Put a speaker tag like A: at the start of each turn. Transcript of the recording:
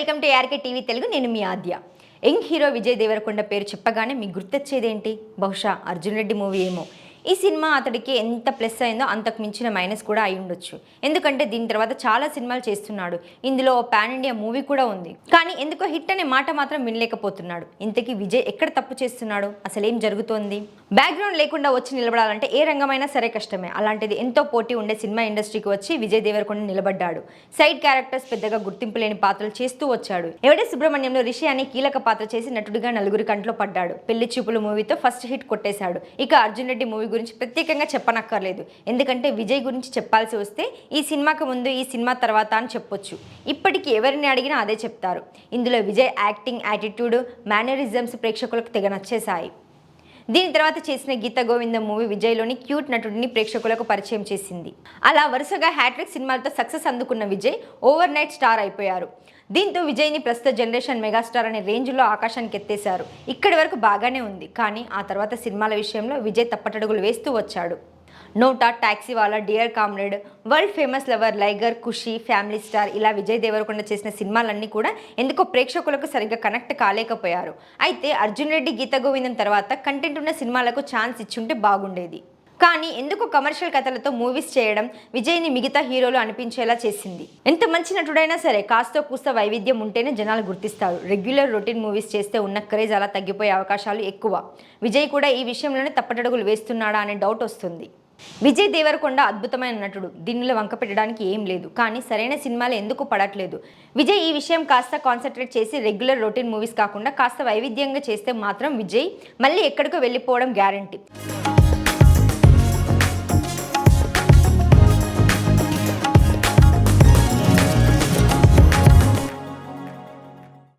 A: Welcome to RK TV Telugu. నేను మీ Aadya. Young hero Vijay Devarakonda పేరు చెప్పగానే మీకు గుర్తొచ్చేదేంటి? బహుశా అర్జున్ రెడ్డి మూవీ ఏమో. ఈ సినిమా అతడికి ఎంత ప్లస్ అయిందో అంతకు మించిన మైనస్ కూడా అయి ఉండొచ్చు. ఎందుకంటే దీని తర్వాత చాలా సినిమాలు చేస్తున్నాడు. ఇందులో పాన్ ఇండియా మూవీ కూడా ఉంది. కానీ ఎందుకో హిట్ అనే మాట మాత్రం వినలేకపోతున్నాడు. ఇంతకీ విజయ్ ఎక్కడ తప్పు చేస్తున్నాడు? అసలు ఏం జరుగుతోంది? బ్యాక్గ్రౌండ్ లేకుండా వచ్చి నిలబడాలంటే ఏ రంగమైనా సరే కష్టమే. అలాంటిది ఎంతో పోటీ ఉండే సినిమా ఇండస్ట్రీకి వచ్చి విజయ్ దేవరకొండ నిలబడ్డాడు. సైడ్ క్యారెక్టర్స్ పెద్దగా గుర్తింపు లేని పాత్రలు చేస్తూ వచ్చాడు. ఎవడే సుబ్రహ్మణ్యంలో రిషి అనే కీలక పాత్ర చేసి నటుడిగా నలుగురి కంట్లో పడ్డాడు. పెళ్ళి చూపులు మూవీతో ఫస్ట్ హిట్ కొట్టేశాడు. ఇక అర్జున్ రెడ్డి మూవీ గురించి ప్రత్యేకంగా చెప్పనక్కర్లేదు. ఎందుకంటే విజయ్ గురించి చెప్పాల్సి వస్తే ఈ సినిమాకి ముందు ఈ సినిమా తర్వాత అని చెప్పొచ్చు. ఇప్పటికీ ఎవరిని అడిగినా అదే చెప్తారు. ఇందులో విజయ్ యాక్టింగ్ యాటిట్యూడ్ మేనరిజమ్స్ ప్రేక్షకులకు తెగ నచ్చేశాయి. దీని తర్వాత చేసిన గీత గోవిందం మూవీ విజయ్లోని క్యూట్ నటుడిని ప్రేక్షకులకు పరిచయం చేసింది. అలా వరుసగా హ్యాట్రిక్ సినిమాలతో సక్సెస్ అందుకున్న విజయ్ ఓవర్ నైట్ స్టార్ అయిపోయారు. దీంతో విజయ్ని ప్రస్తుత జనరేషన్ మెగాస్టార్ అనే రేంజ్లో ఆకాశానికి ఎత్తేశారు. ఇక్కడి వరకు బాగానే ఉంది. కానీ ఆ తర్వాత సినిమాల విషయంలో విజయ్ తప్పటడుగులు వేస్తూ వచ్చాడు. NOTA taxi wala dear comrade world famous lover Liger Kushi family star ఇలా విజయ్ దేవరకొండ చేసిన సినిమాలన్నీ కూడా ఎందుకో ప్రేక్షకులకు సరిగ్గా కనెక్ట్ కాలేకపోయారు. అయితే అర్జున్ రెడ్డి గీత గోవిందం తర్వాత కంటెంట్ ఉన్న సినిమాలకు ఛాన్స్ ఇచ్చుంటే బాగుండేది. కానీ ఎందుకు కమర్షియల్ కథలతో మూవీస్ చేయడం విజయ్ని మిగతా హీరోలు అనిపించేలా చేసింది. ఎంత మంచి నటుడైనా సరే కాస్త కూస్త వైవిధ్యం ఉంటేనే జనాలు గుర్తిస్తారు. రెగ్యులర్ రొటీన్ మూవీస్ చేస్తే ఉన్న క్రేజ్ అలా తగ్గిపోయే అవకాశాలు ఎక్కువ. విజయ్ కూడా ఈ విషయంలోనే తప్పటడుగులు వేస్తున్నాడా అనే డౌట్ వస్తుంది. విజయ్ దేవరకొండ అద్భుతమైన నటుడు. దీనిలో వంక పెట్టడానికి ఏం లేదు. కానీ సరైన సినిమాలు ఎందుకు పడట్లేదు? విజయ్ ఈ విషయం కాస్త కాన్సన్ట్రేట్ చేసి రెగ్యులర్ రొటీన్ మూవీస్ కాకుండా కాస్త వైవిధ్యంగా చేస్తే మాత్రం విజయ్ మళ్ళీ ఎక్కడికో వెళ్ళిపోవడం గ్యారంటీ